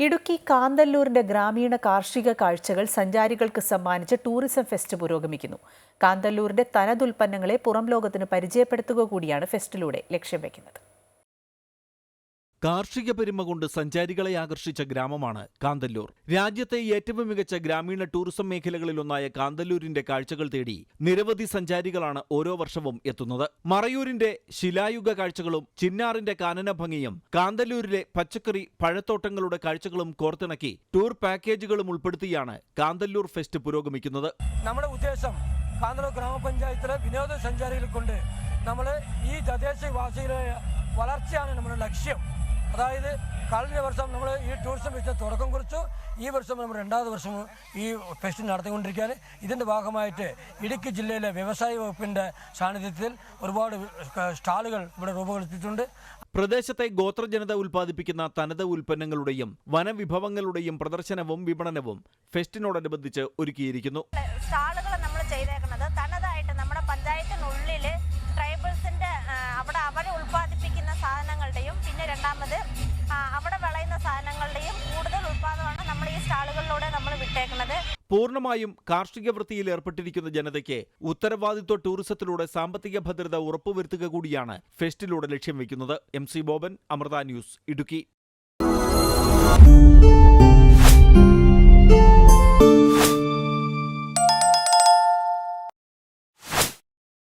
ഇടുക്കി കാന്തല്ലൂരിന്റെ ഗ്രാമീണ കാർഷിക കാഴ്ചകൾ സഞ്ചാരികൾക്ക് സമ്മാനിച്ച് ടൂറിസം ഫെസ്റ്റ് പുരോഗമിക്കുന്നു. കാന്തല്ലൂരിന്റെ തനതുൽപ്പന്നങ്ങളെ പുറം ലോകത്തിന് പരിചയപ്പെടുത്തുക കൂടിയാണ് ഫെസ്റ്റിലൂടെ ലക്ഷ്യം വെക്കുന്നത്. കാർഷിക പെരുമ കൊണ്ട് സഞ്ചാരികളെ ആകർഷിച്ച ഗ്രാമമാണ് കാന്തല്ലൂർ. രാജ്യത്തെ ഏറ്റവും മികച്ച ഗ്രാമീണ ടൂറിസം മേഖലകളിലൊന്നായ കാന്തല്ലൂരിന്റെ കാഴ്ചകൾ തേടി നിരവധി സഞ്ചാരികളാണ് ഓരോ വർഷവും എത്തുന്നത്. മറയൂരിന്റെ ശിലായുഗ കാഴ്ചകളും ചിന്നാറിന്റെ കാനന ഭംഗിയും കാന്തല്ലൂരിലെ പച്ചക്കറി പഴത്തോട്ടങ്ങളുടെ കാഴ്ചകളും കോർത്തിണക്കി ടൂർ പാക്കേജുകളും ഉൾപ്പെടുത്തിയാണ് കാന്തല്ലൂർ ഫെസ്റ്റ് പുരോഗമിക്കുന്നത്. നമ്മുടെ ഉദ്ദേശം കാന്തല്ലൂർ ഗ്രാമപഞ്ചായത്തിലെ വിനോദസഞ്ചാരികളെ കൊണ്ട് നമ്മൾ ഈ തദ്ദേശവാസികളെ വളർച്ചയാണ് നമ്മുടെ ലക്ഷ്യം. അതായത് കഴിഞ്ഞ വർഷം നമ്മൾ ഈ ടൂറിസം ബിസിനസ് തുടക്കം കുറിച്ചു. ഈ വർഷം നമ്മൾ രണ്ടാമത് വർഷം ഈ ഫെസ്റ്റ് നടത്തിക്കൊണ്ടിരിക്കുകയാണ്. ഇതിന്റെ ഭാഗമായിട്ട് ഇടുക്കി ജില്ലയിലെ വ്യവസായ വകുപ്പിന്റെ സാന്നിധ്യത്തിൽ ഒരുപാട് സ്റ്റാളുകൾ ഇവിടെ രൂപപ്പെടുത്തിയിട്ടുണ്ട് പ്രദേശത്തെ ഗോത്രജനത ഉൽപ്പാദിപ്പിക്കുന്ന തനത് ഉൽപ്പന്നങ്ങളുടെയും വനവിഭവങ്ങളുടെയും പ്രദർശനവും വിപണനവും ഫെസ്റ്റിനോടനുബന്ധിച്ച് ഒരുക്കിയിരിക്കുന്നു. സ്റ്റാളുകൾ നമ്മൾ ചെയ്തേക്കുന്നത് പൂർണമായും കാർഷിക വൃത്തിയിൽ ഏർപ്പെട്ടിരിക്കുന്ന ജനതയ്ക്ക് ഉത്തരവാദിത്വ ടൂറിസത്തിലൂടെ സാമ്പത്തിക ഭദ്രത ഉറപ്പുവരുത്തുക കൂടിയാണ് ഫെസ്റ്റിലൂടെ ലക്ഷ്യം വെക്കുന്നത് M C Boban Amrita news Idukki.